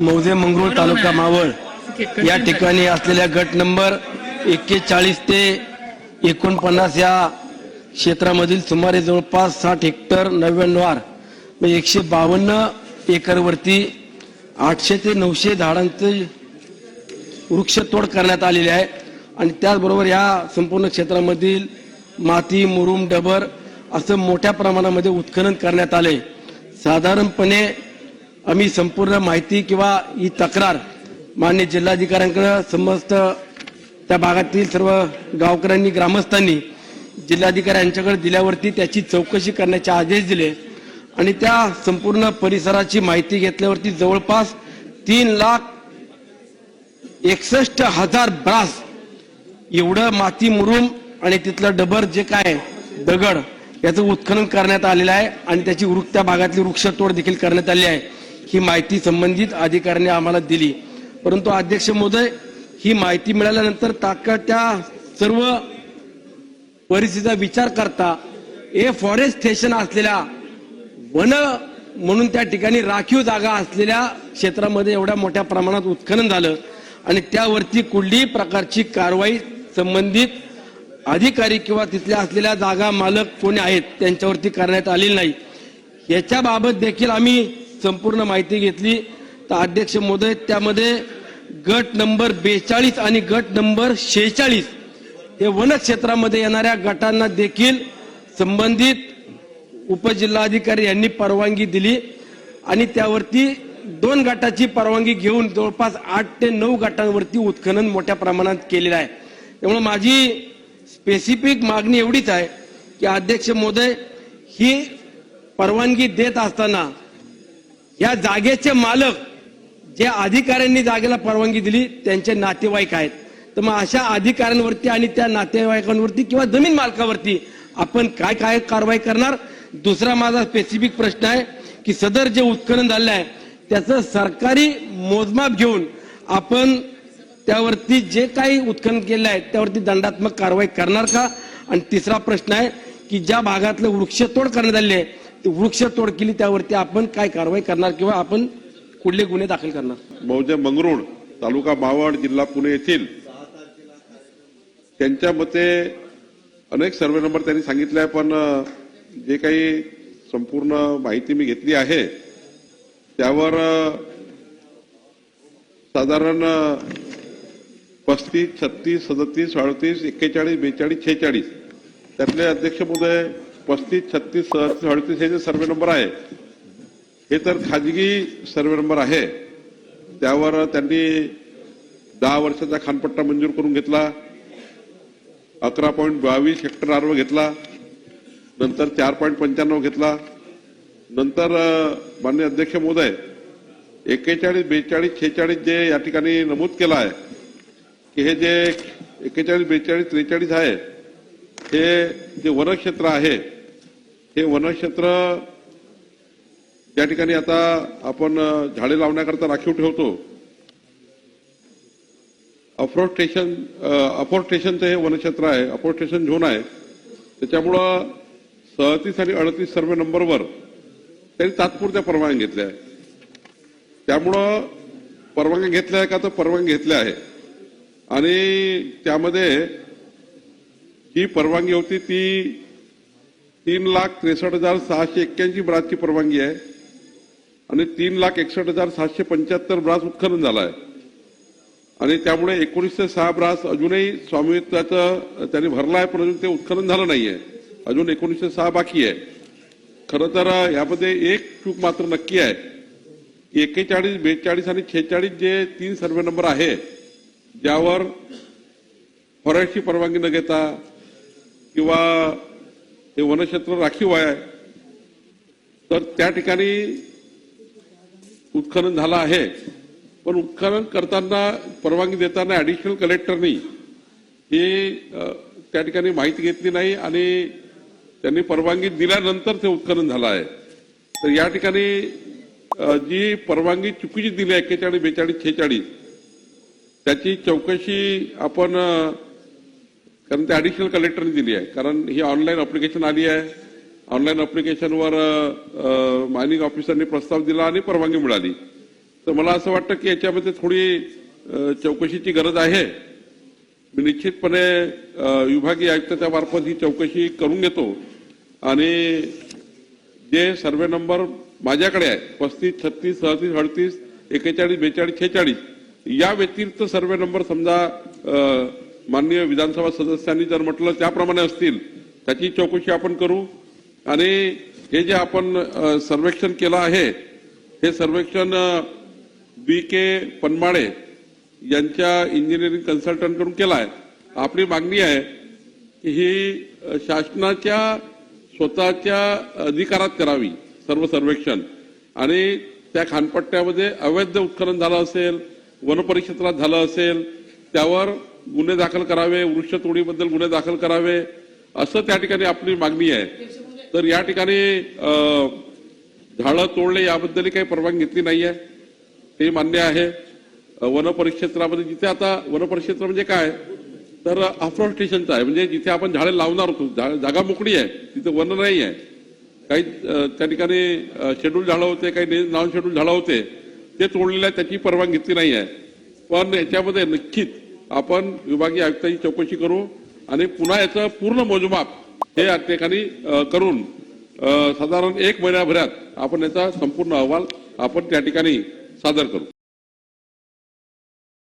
मौजे मंगरूळ तालुका मावळ. या ठिकाणी असलेल्या गट नंबर एक्केचाळीस ते एकोणपन्नास या क्षेत्रामधील सुमारे जवळपास साठ हेक्टर नव्याण्णव म्हणजे एकशे बावन्न एकरवरती आठशे ते नऊशे झाडांचे वृक्षतोड करण्यात आलेली आहे. आणि त्याचबरोबर या संपूर्ण क्षेत्रामधील माती मुरुम डबर असं मोठ्या प्रमाणामध्ये उत्खनन करण्यात आले साधारणपणे आम्ही संपूर्ण माहिती किंवा ही तक्रार मान्य जिल्हाधिकाऱ्यांकडे समस्त त्या भागातील सर्व गावकऱ्यांनी ग्रामस्थांनी जिल्हाधिकारी यांच्याकडे दिल्यावरती त्याची चौकशी करण्याचे आदेश दिले आणि त्या संपूर्ण परिसराची माहिती घेतल्यावरती जवळपास तीन लाख एकसष्ट हजार ब्रास एवढं माती मुरुम आणि तिथलं डबर जे काय दगड याचं उत्खनन करण्यात आलेलं आहे आणि त्याची वृक्ष त्या भागातली वृक्षतोड देखील करण्यात आली आहे. ही माहिती संबंधित अधिकाऱ्यांनी आम्हाला दिली. परंतु अध्यक्ष महोदय ही माहिती मिळाल्यानंतर तात्काळ त्या सर्व परिस्थितीचा विचार करता हे फॉरेस्ट स्टेशन असलेल्या वन म्हणून त्या ठिकाणी राखीव जागा असलेल्या क्षेत्रामध्ये एवढ्या मोठ्या प्रमाणात उत्खनन झालं आणि त्यावरती कुठलीही प्रकारची कारवाई संबंधित अधिकारी किंवा तिथल्या असलेल्या जागा मालक कोणी आहेत त्यांच्यावरती करण्यात आलेली नाही. याच्याबाबत देखील आम्ही संपूर्ण माहिती घेतली. तर अध्यक्ष महोदय त्यामध्ये गट नंबर बेचाळीस आणि गट नंबर शेहेचाळीस हे वन क्षेत्रामध्ये येणाऱ्या गटांना देखील संबंधित उपजिल्हाधिकारी यांनी परवानगी दिली. आणि त्यावरती दोन गटाची परवानगी घेऊन जवळपास आठ ते नऊ गटांवरती उत्खनन मोठ्या प्रमाणात केलेलं आहे. त्यामुळे माझी स्पेसिफिक मागणी एवढीच आहे की अध्यक्ष महोदय ही परवानगी देत असताना या जागेचे मालक जे अधिकाऱ्यांनी जागेला परवानगी दिली त्यांचे नातेवाईक आहेत. तर मग अशा अधिकाऱ्यांवरती आणि त्या नातेवाईकांवरती किंवा जमीन मालकावरती आपण काय काय कारवाई करणार? दुसरा माझा स्पेसिफिक प्रश्न आहे की सदर जे उत्खनन झालं आहे त्याचं सरकारी मोजमाप घेऊन आपण त्यावरती जे काही उत्खनन केलं आहे त्यावरती दंडात्मक कारवाई करणार का? आणि तिसरा प्रश्न आहे की ज्या भागातलं वृक्षतोड करण्यात आली आहे वृक्षतोड केली त्यावरती आपण काय कारवाई करणार किंवा आपण कुठले गुन्हे दाखल करणार? बहुजन मंगरुळ तालुका मावळ जिल्हा पुणे येथील त्यांच्या मते अनेक सर्वे नंबर त्यांनी सांगितले पण जे काही संपूर्ण माहिती मी घेतली आहे त्यावर साधारण पस्तीस छत्तीस सदतीस अडतीस एक्केचाळीस बेचाळीस छेचाळीस त्यातले अध्यक्ष महोदय पस्तीस छत्तीस सदतीस अडतीस हे जे सर्वे नंबर आहे हे तर खाजगी सर्वे नंबर आहे. त्यावर त्यांनी दहा वर्षाचा खानपट्टा मंजूर करून घेतला. अकरा पॉईंट बावीस हेक्टर आर्व घेतला. नंतर चार पॉईंट पंच्याण्णव घेतला. नंतर अ, माननीय अध्यक्ष महोदय एक्केचाळीस बेचाळीस छेचाळीस जे या ठिकाणी नमूद केलं आहे की हे जे एक्केचाळीस बेचाळीस त्रेचाळीस आहे हे जे वनक्षेत्र आहे हे वनक्षेत्र त्या ठिकाणी आता आपण झाडे लावण्याकरता राखीव ठेवतो. अफोर्स्टेशन अफोर्स्टेशनचं हे वनक्षेत्र आहे अफोर्स्टेशन झोन आहे. त्याच्यामुळं सदतीस आणि अडतीस सर्वे नंबरवर त्यांनी तात्पुरत्या परवानगी घेतल्या आहे. त्यामुळं परवानगी घेतल्या आहे का तर परवानगी घेतल्या आहे. आणि त्यामध्ये जी परवानगी होती ती तीन लाख त्रेसष्ट हजार सहाशे एक्क्याऐंशी ब्रासची परवानगी आहे. आणि तीन लाख एकसष्ट हजार सातशे पंच्याहत्तर ब्रास उत्खनन झाला आहे. आणि त्यामुळे एकोणीसशे सहा ब्रास अजूनही स्वामित्वाचं त्यांनी भरला आहे पण अजून ते उत्खनन झालं नाही आहे अजून एकोणीसशे सहा बाकी आहे. खरं तर यामध्ये एक चूक मात्र नक्की आहे. की एक्केचाळीस बेचाळीस आणि छेचाळीस जे तीन सर्वे नंबर आहे ज्यावर फॉरेस्टची परवानगी न घेता किंवा हे वनक्षेत्र राखीव आहे. तर त्या ठिकाणी उत्खनन झालं आहे. पण उत्खनन करताना परवानगी देताना ऍडिशनल कलेक्टरनी ही त्या ठिकाणी माहिती घेतली नाही आणि त्यांनी परवानगी दिल्यानंतर ते उत्खनन झालं आहे. तर या ठिकाणी जी परवानगी चुकीची दिली आहे एक्केचाळीस बेचाळीस छेचाळीस त्याची चौकशी आपण कारण ते ॲडिशनल कलेक्टरने दिली आहे. कारण ही ऑनलाईन अप्लिकेशन आली आहे. ऑनलाईन अप्लिकेशनवर मायनिंग ऑफिसरने प्रस्ताव दिला आणि परवानगी मिळाली. तर मला असं वाटतं की याच्यामध्ये थोडी चौकशीची गरज आहे. मी निश्चितपणे विभागीय आयुक्ताच्या मार्फत ही चौकशी करून घेतो. आणि जे सर्वे नंबर माझ्याकडे आहे पस्तीस छत्तीस सदतीस अडतीस एकेचाळीस बेचाळीस छेचाळीस या व्यतिरिक्त सर्वे नंबर समजा माननीय विधानसभा सदस्यांनी जर म्हटलं त्याप्रमाणे असतील त्याची चौकशी आपण करू. आणि हे जे आपण सर्वेक्षण केलं आहे हे सर्वेक्षण बी के पनमाळे यांच्या इंजिनिअरिंग कन्सल्टंटकडून केलं केला आहे आपली मागणी आहे की ही शासनाच्या स्वतःच्या अधिकारात करावी सर्व सर्वेक्षण. आणि त्या खानपट्ट्यामध्ये अवैध उत्खनन झालं असेल वनपरिक्षेत्रात झालं असेल त्यावर गुन्हे दाखल करावे वृक्षतोडीबद्दल गुन्हे दाखल करावे असं त्या ठिकाणी आपली मागणी आहे. तर या ठिकाणी झाडं तोडले याबद्दलही काही परवानगी घेतली आहे हे मान्य आहे. वनपरिक्षेत्रामध्ये जिथे आता वनपरिक्षेत्र म्हणजे काय? तर अफॉरेस्टेशनचं आहे. म्हणजे जिथे आपण झाडे लावणार होतो जागा मोकळी आहे. तिथे वन नाही आहे. काही त्या ठिकाणी शेड्यूल झाडं होते काही नॉन शेड्यूल झाडं होते. ते तोडलेलं आहे त्याची परवानगी घेतली नाही आहे पण याच्यामध्ये निश्चित आपण विभागीय आयुक्ताची चौकशी करू आणि पुन्हा याचं पूर्ण मोजमाप हे या ठिकाणी करून साधारण एक महिन्याभरात आपण याचा संपूर्ण अहवाल आपण त्या ठिकाणी सादर करू.